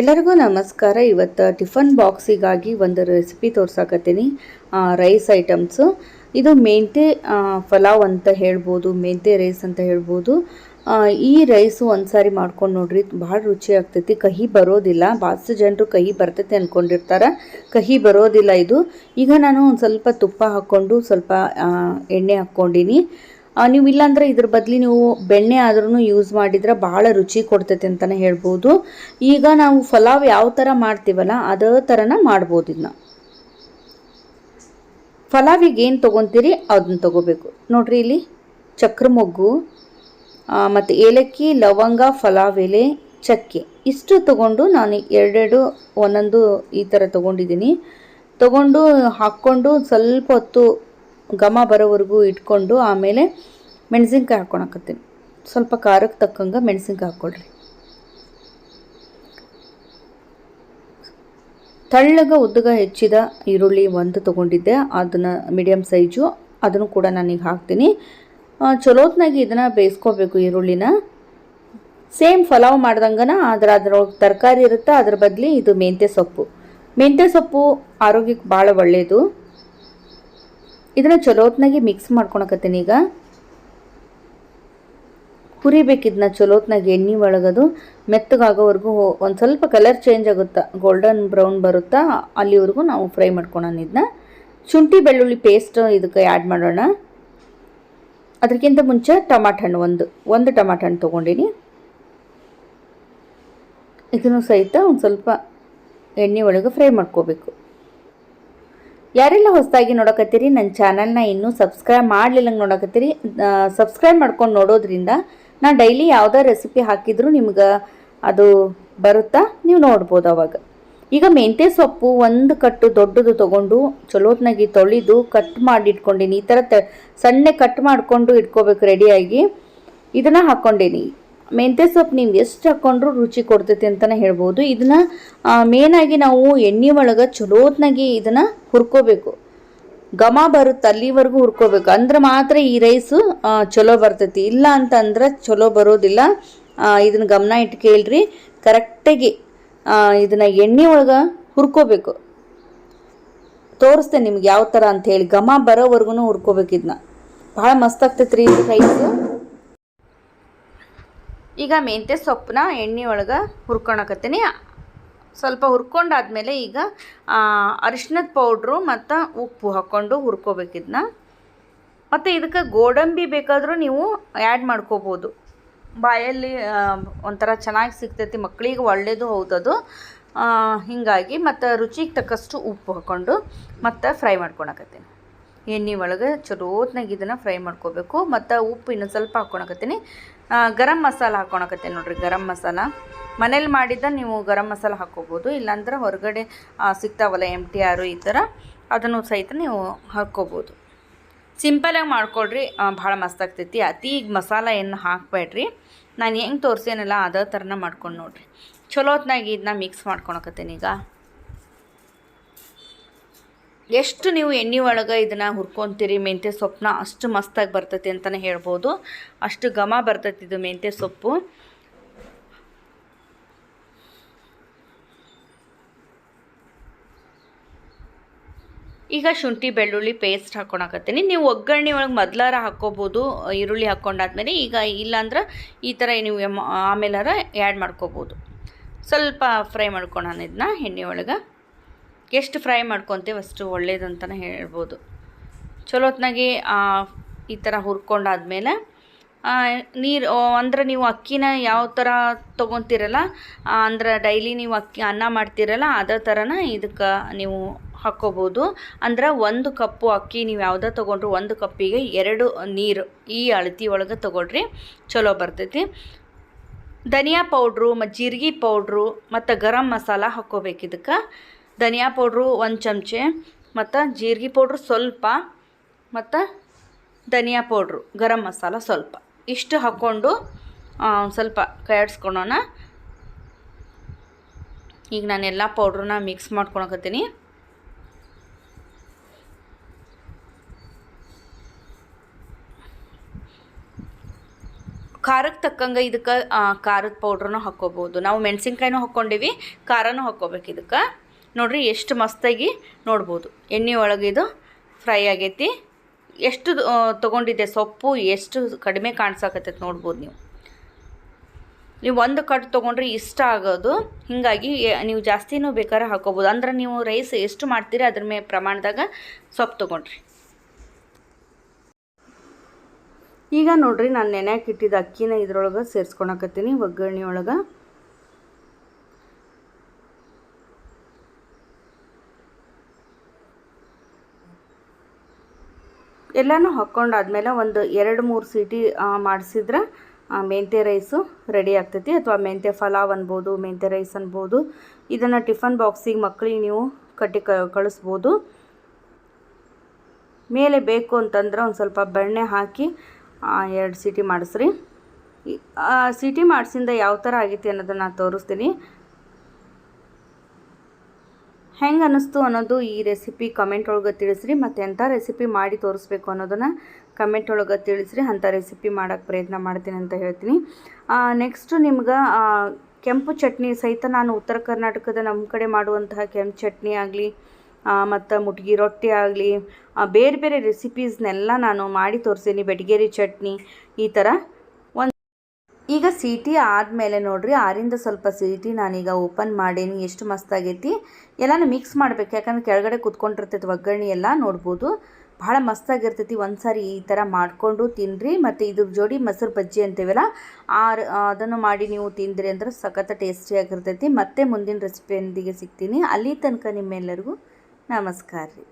ಎಲ್ಲರಿಗೂ ನಮಸ್ಕಾರ. ಇವತ್ತು ಟಿಫನ್ ಬಾಕ್ಸಿಗಾಗಿ ಒಂದು ರೆಸಿಪಿ ತೋರ್ಸಾಕತ್ತೀನಿ. Rice items. ಇದು ಮೆಂತೆ ಪಲಾವ್ ಅಂತ ಹೇಳ್ಬೋದು ಮೆಂತೆ ರೈಸ್ ಅಂತ ಹೇಳ್ಬೋದು. ಈ ರೈಸು ಒಂದು ಸಾರಿ ಮಾಡ್ಕೊಂಡು ನೋಡ್ರಿ, ಭಾಳ ರುಚಿ ಆಗ್ತೈತಿ. ಕಹಿ ಬರೋದಿಲ್ಲ. ಭಾಳಷ್ಟು ಜನರು ಕಹಿ ಬರ್ತೈತೆ ಅಂದ್ಕೊಂಡಿರ್ತಾರೆ ಕಹಿ ಬರೋದಿಲ್ಲ ಇದು. ಈಗ ನಾನು ಒಂದು ಸ್ವಲ್ಪ ತುಪ್ಪ ಹಾಕ್ಕೊಂಡು ಸ್ವಲ್ಪ ಎಣ್ಣೆ ಹಾಕ್ಕೊಂಡಿನಿ. ನೀವು ಇಲ್ಲಾಂದರೆ ಇದ್ರ ಬದಲಿ ನೀವು ಬೆಣ್ಣೆ ಆದ್ರೂ ಯೂಸ್ ಮಾಡಿದ್ರೆ ಭಾಳ ರುಚಿ ಕೊಡ್ತೈತೆ ಅಂತಲೇ ಹೇಳ್ಬೋದು. ಈಗ ನಾವು ಫಲಾವ್ ಯಾವ ಥರ ಮಾಡ್ತೀವಲ್ಲ ಅದೇ ಥರನ ಮಾಡ್ಬೋದು ಇದನ್ನ ಫಲಾವಿಗೆ ಏನು ತೊಗೊತೀರಿ ಅದನ್ನ ತೊಗೋಬೇಕು. ನೋಡ್ರಿ ಇಲ್ಲಿ ಚಕ್ರ ಮೊಗ್ಗು ಮತ್ತು ಏಲಕ್ಕಿ, ಲವಂಗ ಫಲಾವ್ ಎಲೆ, ಚಕ್ಕೆ ಇಷ್ಟು ತಗೊಂಡು ನಾನು ಎರಡೆರಡು ಒಂದೊಂದು ಈ ಥರ ತೊಗೊಂಡಿದ್ದೀನಿ. ತಗೊಂಡು ಹಾಕ್ಕೊಂಡು ಸ್ವಲ್ಪ ಹೊತ್ತು ಘಮ ಬರೋವರೆಗೂ ಇಟ್ಕೊಂಡು ಆಮೇಲೆ ಮೆಣಸಿನ್ಕಾಯಿ ಹಾಕ್ಕೊಳಕತ್ತೀನಿ ಸ್ವಲ್ಪ ಖಾರಕ್ಕೆ ತಕ್ಕಂಗೆ ಮೆಣಸಿನ್ಕಾಯಿ ಹಾಕ್ಕೊಳ್ರಿ ತಳ್ಳಗ ಉದ್ದಗ ಹೆಚ್ಚಿದ ಈರುಳ್ಳಿ ಒಂದು ತೊಗೊಂಡಿದ್ದೆ, ಅದನ್ನು ಮೀಡಿಯಮ್ ಸೈಜು ಅದನ್ನು ಕೂಡ ನಾನೀಗ ಹಾಕ್ತೀನಿ. ಚಲೋತ್ನಾಗಿ ಇದನ್ನು ಬೇಯಿಸ್ಕೋಬೇಕು ಈರುಳ್ಳಿನ. ಸೇಮ್ ಫಲಾವ್ ಮಾಡ್ದಂಗನ ಆದರೆ ಅದ್ರೊಳಗೆ ತರಕಾರಿ ಇರುತ್ತೆ ಅದ್ರ ಬದಲಿ ಇದು ಮೆಂತ್ಯೆ ಸೊಪ್ಪು. ಮೆಂತ್ಯ ಸೊಪ್ಪು ಆರೋಗ್ಯಕ್ಕೆ ಭಾಳ ಒಳ್ಳೆಯದು ಇದನ್ನು ಚಲೋತ್ನಾಗಿ ಮಿಕ್ಸ್ ಮಾಡ್ಕೊಳಕತ್ತೀನಿ ಈಗ. ಹುರಿಬೇಕಿದ್ನ ಚಲೋತ್ನಾಗ ಎಣ್ಣೆ ಒಳಗದು. ಮೆತ್ತಗಾಗೋವರೆಗೂ ಒಂದು ಸ್ವಲ್ಪ ಕಲರ್ ಚೇಂಜ್ ಆಗುತ್ತಾ? ಗೋಲ್ಡನ್ ಬ್ರೌನ್ ಬರುತ್ತಾ? ಅಲ್ಲಿವರೆಗೂ ನಾವು ಫ್ರೈ ಮಾಡ್ಕೊಳೋಣ ಇದನ್ನ ಶುಂಠಿ, ಬೆಳ್ಳುಳ್ಳಿ ಪೇಸ್ಟ್ ಇದಕ್ಕೆ ಆ್ಯಡ್ ಮಾಡೋಣ. ಅದಕ್ಕಿಂತ ಮುಂಚೆ ಟಮಾಟ ಹಣ್ಣು ಒಂದು ಒಂದು ಟಮಾಟ ಹಣ್ಣು ತೊಗೊಂಡಿನಿ. ಇದನ್ನು ಸಹಿತ ಒಂದು ಸ್ವಲ್ಪ ಎಣ್ಣೆ ಒಳಗೆ ಫ್ರೈ ಮಾಡ್ಕೋಬೇಕು. ಯಾರೆಲ್ಲ ಹೊಸದಾಗಿ ನೋಡಕತ್ತೀರಿ ನನ್ನ ಚಾನಲ್ನ ಇನ್ನೂ ಸಬ್ಸ್ಕ್ರೈಬ್ ಮಾಡಲಿಲ್ಲಂಗೆ ನೋಡಕತ್ತೀರಿ ಸಬ್ಸ್ಕ್ರೈಬ್ ಮಾಡ್ಕೊಂಡು ನೋಡೋದ್ರಿಂದ ನಾನು ಡೈಲಿ ಯಾವುದೇ ರೆಸಿಪಿ ಹಾಕಿದರೂ ನಿಮ್ಗೆ ಅದು ಬರುತ್ತಾ? ನೀವು ನೋಡ್ಬೋದು ಅವಾಗ. ಈಗ ಮೆಂತ್ಯ ಸೊಪ್ಪು ಒಂದು ಕಟ್ಟು ದೊಡ್ಡದು ತೊಗೊಂಡು ಚಲೋತ್ನಾಗಿ ತೊಳೆದು ಕಟ್ ಮಾಡಿ ಇಟ್ಕೊಂಡೀನಿ ಈ ಥರ ತ, ಸಣ್ಣ ಕಟ್ ಮಾಡಿಕೊಂಡು ಇಟ್ಕೋಬೇಕು ರೆಡಿಯಾಗಿ ಇದನ್ನು ಹಾಕ್ಕೊಂಡೀನಿ ಮೆಂತ್ಯ ಸೊಪ್ಪು ನೀವು ಎಷ್ಟು ಹಾಕ್ಕೊಂಡ್ರೂ ರುಚಿ ಕೊಡ್ತೈತಿ ಅಂತಲೇ ಹೇಳ್ಬೋದು. ಇದನ್ನು ಮೇನಾಗಿ ನಾವು ಎಣ್ಣೆ ಒಳಗೆ ಚಲೋತ್ನಾಗಿ ಇದನ್ನು ಹುರ್ಕೋಬೇಕು. ಘಮ ಬರುತ್ತೆ ಅಲ್ಲಿವರೆಗೂ ಹುರ್ಕೋಬೇಕು. ಅಂದ್ರೆ ಮಾತ್ರ ಈ ರೈಸು ಚಲೋ ಬರ್ತೈತಿ. ಇಲ್ಲ ಅಂತಂದ್ರೆ ಚಲೋ ಬರೋದಿಲ್ಲ. ಇದನ್ನ ಗಮನ ಇಟ್ಟು ಕೇಳ್ರಿ. ಕರೆಕ್ಟಾಗಿ ಇದನ್ನ ಎಣ್ಣೆ ಒಳಗೆ ಹುರ್ಕೋಬೇಕು. ತೋರಿಸ್ತೇನೆ ನಿಮ್ಗೆ ಯಾವ ಥರ ಅಂತ ಹೇಳಿ. ಘಮ ಬರೋವರೆಗೂ ಹುರ್ಕೋಬೇಕು ಇದನ್ನ. ಭಾಳ ಮಸ್ತ್ ಆಗ್ತೈತೆ ರೀ ರೈಸು ಈಗ ಮೆಂತ್ಯ ಸೊಪ್ಪನ್ನ ಎಣ್ಣೆ ಒಳಗೆ ಹುರ್ಕೊಳಕತ್ತೀನಿ ಸ್ವಲ್ಪ ಹುರ್ಕೊಂಡಾದಮೇಲೆ ಈಗ ಅರಿಶಿನದ ಪೌಡ್ರು ಮತ್ತು ಉಪ್ಪು ಹಾಕ್ಕೊಂಡು ಹುರ್ಕೋಬೇಕಿದ್ನ ಮತ್ತು ಇದಕ್ಕೆ ಗೋಡಂಬಿ ಬೇಕಾದರೂ ನೀವು ಆ್ಯಡ್ ಮಾಡ್ಕೋಬೋದು. ಬಾಯಲ್ಲಿ ಒಂಥರ ಚೆನ್ನಾಗಿ ಸಿಗ್ತೈತಿ ಮಕ್ಕಳಿಗೆ ಒಳ್ಳೆಯದು ಹೌದದು ಹೀಗಾಗಿ ಮತ್ತು ರುಚಿಗೆ ತಕ್ಕಷ್ಟು ಉಪ್ಪು ಹಾಕ್ಕೊಂಡು ಮತ್ತು ಫ್ರೈ ಮಾಡ್ಕೊಳಕತ್ತೀನಿ ಎಣ್ಣೆ ಒಳಗೆ ಚಲೋತ್ನಾಗ ಇದನ್ನು ಫ್ರೈ ಮಾಡ್ಕೋಬೇಕು. ಮತ್ತು ಉಪ್ಪು ಇನ್ನೊಂದು ಸ್ವಲ್ಪ ಹಾಕ್ಕೊಳಕತ್ತೀನಿ ಗರಂ ಮಸಾಲ ಹಾಕೊಳಕತ್ತೆ ನೋಡ್ರಿ, ಗರಂ ಮಸಾಲ. ಮನೇಲಿ ಮಾಡಿದ್ದ ನೀವು ಗರಂ ಮಸಾಲ ಹಾಕ್ಕೋಬೋದು ಇಲ್ಲಾಂದ್ರೆ ಹೊರಗಡೆ ಸಿಗ್ತಾವಲ್ಲ ಎಂ ಟಿ ಆರು ಈ ಥರ ಅದನ್ನು ಸಹಿತ ನೀವು ಹಾಕ್ಕೋಬೋದು ಸಿಂಪಲಾಗಿ ಮಾಡ್ಕೊಳ್ರಿ ಭಾಳ ಮಸ್ತ್ ಆಗ್ತೈತಿ. ಅತಿ ಈಗ ಮಸಾಲ ಏನು ಹಾಕಬೇಡ್ರಿ, ನಾನು ಹೆಂಗೆ ತೋರಿಸೇನಲ್ಲ, ಅದೇ ಥರನ ಮಾಡ್ಕೊಂಡು ನೋಡ್ರಿ. ಚಲೋತ್ನಾಗಿ ಇದನ್ನ ಮಿಕ್ಸ್ ಮಾಡ್ಕೊಳಕತ್ತೇನೆ ಈಗ. ಎಷ್ಟು ನೀವು ಎಣ್ಣೆ ಒಳಗೆ ಇದನ್ನು ಹುರ್ಕೊತೀರಿ ಮೆಂತ್ಯ ಸೊಪ್ಪನ್ನ ಅಷ್ಟು ಮಸ್ತಾಗಿ ಬರ್ತೈತಿ ಅಂತಲೇ ಹೇಳ್ಬೋದು. ಅಷ್ಟು ಘಮ ಬರ್ತೈತಿ ಇದು ಮೆಂತ್ಯ ಸೊಪ್ಪು. ಈಗ ಶುಂಠಿ, ಬೆಳ್ಳುಳ್ಳಿ ಪೇಸ್ಟ್ ಹಾಕ್ಕೊಂಡಾಕತ್ತೀನಿ ನೀವು ಒಗ್ಗರಣೆ ಒಳಗೆ ಮೊದ್ಲಾರ ಹಾಕ್ಕೋಬೋದು ಈರುಳ್ಳಿ ಹಾಕ್ಕೊಂಡಾದ್ಮೇಲೆ ಈಗ ಇಲ್ಲಾಂದ್ರೆ ಈ ಥರ ನೀವು ಆಮೇಲಾರ ಆ್ಯಡ್ ಮಾಡ್ಕೋಬೋದು. ಸ್ವಲ್ಪ ಫ್ರೈ ಮಾಡ್ಕೊಳೋಣ ಇದನ್ನ ಎಣ್ಣೆ ಒಳಗೆ. ಎಷ್ಟು ಫ್ರೈ ಮಾಡ್ಕೊತೀವಿ ಅಷ್ಟು ಒಳ್ಳೇದು ಅಂತಲೇ ಹೇಳ್ಬೋದು. ಚಲೋತ್ನಾಗಿ ಈ ಥರ ಹುರ್ಕೊಂಡಾದ್ಮೇಲೆ ನೀರು ಅಂದ್ರೆ ನೀವು ಅಕ್ಕಿನ ಯಾವ ಥರ ತೊಗೊತೀರಲ್ಲ ಅಂದ್ರೆ ಡೈಲಿ ನೀವು ಅಕ್ಕಿ ಅನ್ನ ಮಾಡ್ತೀರಲ್ಲ ಅದೇ ಥರನ ಇದಕ್ಕೆ ನೀವು ಹಾಕ್ಕೋಬೋದು. ಅಂದ್ರೆ ಒಂದು ಕಪ್ಪು ಅಕ್ಕಿ ನೀವು ಯಾವುದೇ ತೊಗೊಂಡ್ರು ಒಂದು ಕಪ್ಪಿಗೆ ಎರಡು ನೀರು ಈ ಅಳತಿ ಒಳಗೆ ತೊಗೊಳ್ರಿ, ಚಲೋ ಬರ್ತೈತಿ. ಧನಿಯಾ ಪೌಡ್ರು ಮತ್ತು ಜೀರಿಗೆ ಪೌಡ್ರು, ಮತ್ತು ಗರಂ ಮಸಾಲ ಹಾಕ್ಕೋಬೇಕು ಇದಕ್ಕೆ. ಧನಿಯಾ ಪೌಡ್ರು ಒಂದು ಚಮಚೆ, ಮತ್ತು ಜೀರಿಗೆ ಪೌಡ್ರು ಸ್ವಲ್ಪ, ಮತ್ತು ಧನಿಯಾ ಪೌಡ್ರು, ಗರಂ ಮಸಾಲ ಸ್ವಲ್ಪ. ಇಷ್ಟು ಹಾಕ್ಕೊಂಡು ಸ್ವಲ್ಪ ಕೈಯಾಡಿಸ್ಕೊಳೋಣ. ಈಗ ನಾನು ಎಲ್ಲ ಪೌಡ್ರನ್ನ ಮಿಕ್ಸ್ ಮಾಡ್ಕೊಳಕತ್ತೀನಿ. ಖಾರ ಖಾರಕ್ಕೆ ತಕ್ಕಂಗೆ ಇದಕ್ಕೆ ಖಾರದ ಪೌಡ್ರನ್ನೂ ಹಾಕ್ಕೋಬೋದು ನಾವು ಮೆಣಸಿನ್ಕಾಯಿನೂ ಹಾಕ್ಕೊಂಡಿವಿ ಖಾರನೂ ಹಾಕ್ಕೋಬೇಕು ಇದಕ್ಕೆ ನೋಡ್ರಿ ಎಷ್ಟು ಮಸ್ತಾಗಿ ನೋಡ್ಬೋದು. ಎಣ್ಣೆ ಒಳಗೆ ಇದು ಫ್ರೈ ಆಗೈತಿ. ಎಷ್ಟು ತೊಗೊಂಡಿದ್ದೆ ಸೊಪ್ಪು ಎಷ್ಟು ಕಡಿಮೆ ಕಾಣಿಸಕತ್ತೈತೆ ನೋಡ್ಬೋದು ನೀವು. ನೀವು ಒಂದು ಕಟ್ ತೊಗೊಂಡ್ರೆ ಇಷ್ಟ ಆಗೋದು. ಹೀಗಾಗಿ ನೀವು ಜಾಸ್ತಿನೂ ಬೇಕಾದ್ರೆ ಹಾಕೋಬೋದು. ಅಂದ್ರೆ ನೀವು ರೈಸ್ ಎಷ್ಟು ಮಾಡ್ತೀರಿ ಅದ್ರ ಮೇಲೆ ಪ್ರಮಾಣದಾಗ ಸೊಪ್ಪು ತೊಗೊಂಡ್ರಿ. ಈಗ ನೋಡ್ರಿ ನಾನು ನೆನೆಯಕ್ಕೆ ಇಟ್ಟಿದ್ದ ಅಕ್ಕಿನ ಇದ್ರೊಳಗೆ ಸೇರಿಸ್ಕೊಳಕತ್ತೀನಿ. ಒಗ್ಗರಣೆ ಒಳಗೆ. ಎಲ್ಲನೂ ಹಾಕ್ಕೊಂಡಾದ್ಮೇಲೆ ಒಂದು ಎರಡು ಮೂರು ಸೀಟಿ ಮಾಡಿಸಿದ್ರೆ ಮೆಂತ್ಯ ರೈಸು ರೆಡಿ ಆಗ್ತೈತಿ. ಅಥವಾ ಮೆಂತ್ಯ ಫಲಾವ್ ಅನ್ಬೋದು, ಮೆಂತ್ಯ ರೈಸ್ ಅನ್ಬೋದು. ಇದನ್ನು ಟಿಫನ್ ಬಾಕ್ಸಿಗೆ ಮಕ್ಕಳಿಗೆ ನೀವು ಕಟ್ಟಿ ಕಳಿಸ್ಬೋದು. ಮೇಲೆ ಬೇಕು ಅಂತಂದ್ರೆ ಒಂದು ಸ್ವಲ್ಪ ಬೆಣ್ಣೆ ಹಾಕಿ ಎರಡು ಸೀಟಿ ಮಾಡಿಸ್ರಿ. ಸೀಟಿ ಮಾಡಿಸಿಂದ ಯಾವ ಥರ ಆಗೈತಿ ಅನ್ನೋದನ್ನು ನಾನು ತೋರಿಸ್ತೀನಿ. ಹೆಂಗೆ ಅನ್ನಿಸ್ತು ಅನ್ನೋದು ಈ ರೆಸಿಪಿ ಕಮೆಂಟ್ ಒಳಗೆ ತಿಳಿಸ್ರಿ, ಮತ್ತು ಎಂಥ ರೆಸಿಪಿ ಮಾಡಿ ತೋರಿಸ್ಬೇಕು ಅನ್ನೋದನ್ನು ಕಮೆಂಟ್ ಒಳಗೆ ತಿಳಿಸ್ರಿ ಅಂಥ ರೆಸಿಪಿ ಮಾಡೋಕ್ಕೆ ಪ್ರಯತ್ನ ಮಾಡ್ತೀನಿ ಅಂತ ಹೇಳ್ತೀನಿ. ನೆಕ್ಸ್ಟು ನಿಮ್ಗೆ ಕೆಂಪು ಚಟ್ನಿ ಸಹಿತ ನಾನು ಉತ್ತರ ಕರ್ನಾಟಕದ ನಮ್ಮ ಕಡೆ ಮಾಡುವಂತಹ ಕೆಂಪು ಚಟ್ನಿ ಆಗಲಿ ಮತ್ತು ಮುಟ್ಗಿ ರೊಟ್ಟಿ ಆಗಲಿ ಬೇರೆ ಬೇರೆ ರೆಸಿಪೀಸ್ನೆಲ್ಲ ನಾನು ಮಾಡಿ ತೋರಿಸ್ತೀನಿ, ಬೆಟಗೇರಿ ಚಟ್ನಿ ಈ ಥರ ಈಗ ಸೀಟಿ ಆದಮೇಲೆ ನೋಡಿರಿ, ಆರಿಂದ ಸ್ವಲ್ಪ ಸೀಟಿ ನಾನೀಗ ಓಪನ್ ಮಾಡೀನಿ, ಎಷ್ಟು ಮಸ್ತಾಗೈತಿ. ಎಲ್ಲನೂ ಮಿಕ್ಸ್ ಮಾಡ್ಬೇಕು, ಯಾಕಂದ್ರೆ ಕೆಳಗಡೆ ಕುತ್ಕೊಂಡಿರ್ತೈತಿ ಒಗ್ಗರಣೆ ಎಲ್ಲ ನೋಡ್ಬೋದು. ಭಾಳ ಮಸ್ತಾಗಿರ್ತೈತಿ ಒಂದು ಸಾರಿ ಈ ಥರ ಮಾಡಿಕೊಂಡು ತಿನ್ನಿರಿ ಮತ್ತು ಇದ್ರ ಜೋಡಿ ಮೊಸರು ಬಜ್ಜಿ ಅಂತೀವಲ್ಲ ಆ ರ- ಅದನ್ನು ಮಾಡಿ ನೀವು ತಿಂದಿರಿ ಅಂದ್ರೆ ಸಖತ್ ಟೇಸ್ಟಿಯಾಗಿರ್ತೈತಿ ಮತ್ತೆ ಮುಂದಿನ ರೆಸಿಪಿಯೊಂದಿಗೆ ಸಿಗ್ತೀನಿ. ಅಲ್ಲಿ ತನಕ ನಿಮ್ಮೆಲ್ಲರಿಗೂ ನಮಸ್ಕಾರ ರೀ.